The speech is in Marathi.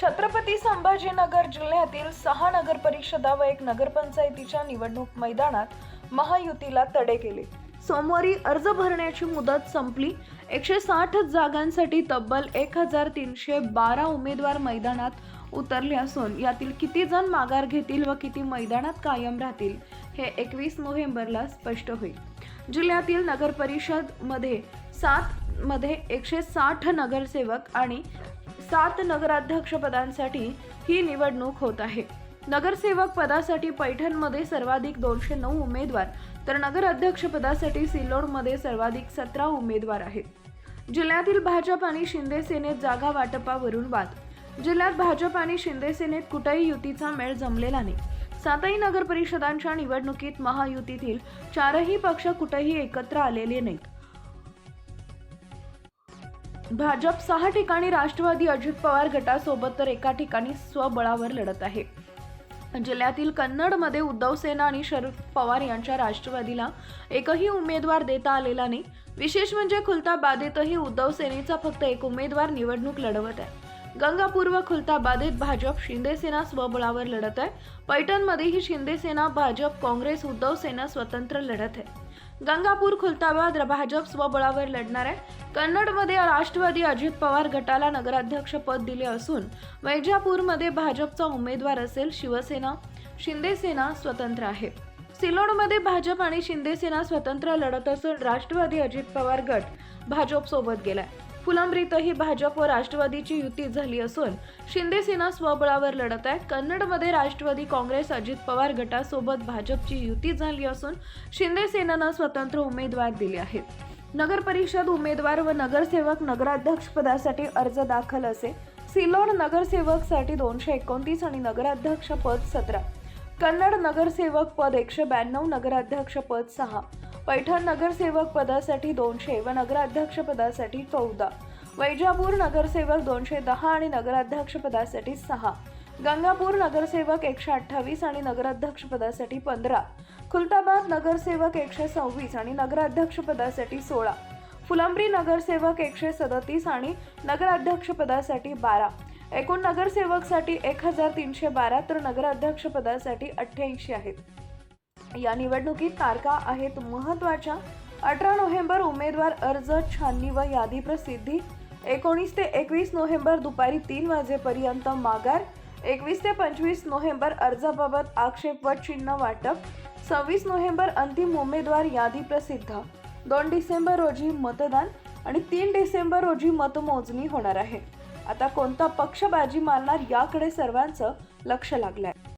छत्रपती संभाजीनगर जिल्ह्यातील सहा नगर परिषदा व एक नगरपंचायतीच्या निवडणूक मैदानात महायुतीला तडे गेले. सोमवारी अर्ज भरण्याची मुदत संपली. एकशे साठ जागांसाठी तब्बल एक हजार तीनशे बारा उमेदवार मैदानात उतरले असून यातील किती जण माघार घेतील व किती मैदानात कायम राहतील हे एकवीस नोव्हेंबरला स्पष्ट होईल. जिल्ह्यातील नगरपरिषदमध्ये मध्ये सात मध्ये एकशे साठ नगरसेवक आणि सात नगराध्यक्षपदांसाठी ही निवडणूक होत आहे. नगरसेवक पदासाठी पैठणमध्ये सर्वाधिक दोनशे नऊ उमेदवार तर नगराध्यक्षपदासाठी सिल्लोडमध्ये सर्वाधिक सतरा उमेदवार आहेत. जिल्ह्यातील भाजप आणि शिंदे सेनेत जागा वाटपावरून वाद. जिल्ह्यात भाजप आणि शिंदे सेनेत कुठेही युतीचा मेळ जमलेला नाही. सातही नगर परिषदांच्या निवडणुकीत महायुतीतील चारही पक्ष कुठेही एकत्र आलेले नाहीत. भाजप सहा ठिकाणी राष्ट्रवादी अजित पवार गटासोबत तर एका ठिकाणी स्वबळावर लढत आहे. जिल्ह्यातील कन्नडमध्ये उद्धव सेना आणि शरद पवार यांच्या राष्ट्रवादीला एकही उमेदवार देता आलेला नाही. विशेष म्हणजे खुलताबादेतही उद्धव सेनेचा फक्त एक उमेदवार निवडणूक लढवत आहे. गंगापूर व खुलताबादेत भाजप शिंदेसेना स्वबळावर लढत आहे. पैठणमध्येही शिंदेसेना भाजप काँग्रेस उद्धव सेना स्वतंत्र लढत आहे. गंगापूर खुलताबाद भाजप स्वबळावर लढणार आहे. कन्नडमध्ये राष्ट्रवादी अजित पवार गटाला नगराध्यक्ष पद दिले असून वैजापूरमध्ये भाजपचा उमेदवार असेल शिवसेना. शिंदेसेना स्वतंत्र आहे. सिलोडमध्ये भाजप आणि शिंदेसेना स्वतंत्र लढत असून राष्ट्रवादी अजित पवार गट भाजपसोबत गेलाय. फुलंब्रीतही भाजप व राष्ट्रवादीची युती झाली असून शिंदे सेना स्वबळावर लढत आहे कन्नडमध्ये राष्ट्रवादी काँग्रेस अजित पवार गटासोबत भाजपची युती झाली असून शिंदे सेनेनं स्वतंत्र उमेदवार दिले आहेत. नगर परिषद उमेदवार व नगरसेवक नगराध्यक्षपदासाठी अर्ज दाखल असे सिलोड नगरसेवकसाठी दोनशे एकोणतीस आणि नगराध्यक्ष पद सतरा. कन्नड नगरसेवक पद एकशे ब्याण्णव नगराध्यक्ष पद सहा. पैठण नगरसेवक पदासाठी दोनशे व नगराध्यक्ष पदासाठी चौदा. वैजापूर नगरसेवक दोनशे दहा आणि नगराध्यक्ष पदासाठी सहा. गंगापूर नगरसेवक एकशे अठ्ठावीस आणि नगराध्यक्ष पदासाठी पंधरा. खुलताबाद नगरसेवक एकशे सव्वीस आणि नगराध्यक्ष पदासाठी सोळा. फुलंब्री नगरसेवक एकशे सदतीस आणि नगराध्यक्ष पदासाठी बारा. एकूण नगरसेवकसाठी एक हजार तीनशे बारा तर नगराध्यक्ष पदासाठी अठ्ठ्याऐंशी आहेत. या निवडणुकीत तारखा आहेत महत्त्वाच्या. अठरा नोव्हेंबर उमेदवार अर्ज छाननी व यादी प्रसिद्धी. एकोणीस ते एकवीस नोव्हेंबर दुपारी तीन वाजेपर्यंत माघार. एकवीस ते पंचवीस नोव्हेंबर अर्जाबाबत आक्षेप व चिन्ह वाटप. सव्वीस नोव्हेंबर अंतिम उमेदवार यादी प्रसिद्ध. दोन डिसेंबर रोजी मतदान आणि तीन डिसेंबर रोजी मतमोजणी होणार आहे. आता कोणता पक्ष बाजी मारणार याकडे सर्वांचं लक्ष लागलंय.